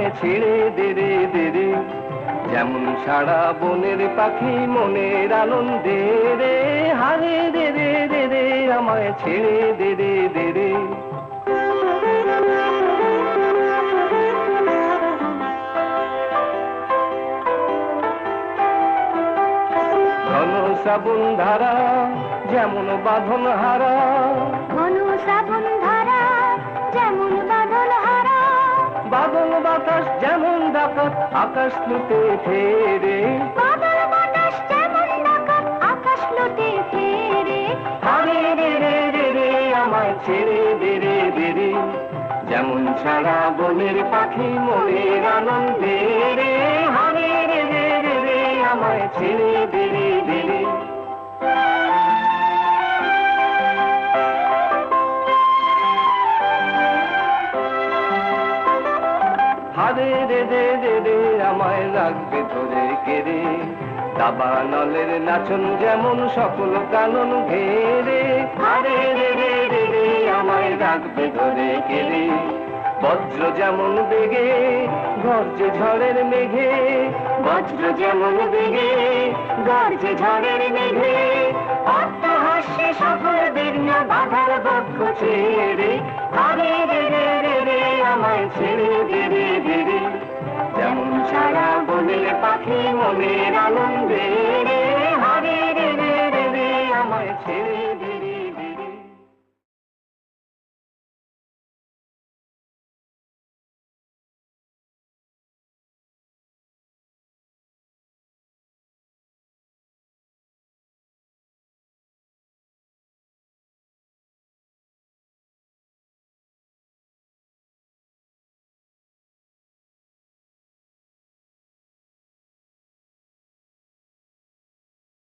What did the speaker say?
আমায় ছেড়ে দে রে দে রে। যেমন সারা বনের পাখি মনের আনন্দে রে। হারে দে রে দে রে, আমায় ছেড়ে দে রে দে রে। ঘন শ্রাবণ ধারা, যেমন বাঁধন হারা। ঘন শ্রাবণ ধারা আকাশ লুটে ফেরে। বাদল বাতাস যেমন ডাকাত আকাশ লুটে ফেরে। হারে রে রে রে রে আমায় ছেড়ে দে রে দে রে। যেমন সারা বনের পাখি মনের আনন্দে রে। হারে রে রে রে রে আমায় ছেড়ে দে দে রে হারে রে রে রে রে, আমায় রাখবে ধরে কেড়ে। দাবা নলের নাচন যেমন সকল কানন ঘেরে। হারে রে রে রে রে, আমায় রাখবে ধরে কেড়ে। বজ্র যেমন বেগে, গর্জে ঝড়ের মেঘে। বজ্র যেমন বেগে, গর্জে ঝড়ের মেঘে। অট্টহাস্যে সকল বিঘ্ন বাধার বক্ষ ছেড়ে মনের আনন্দে রে হারে রে রে রে আমায় ছেড়ে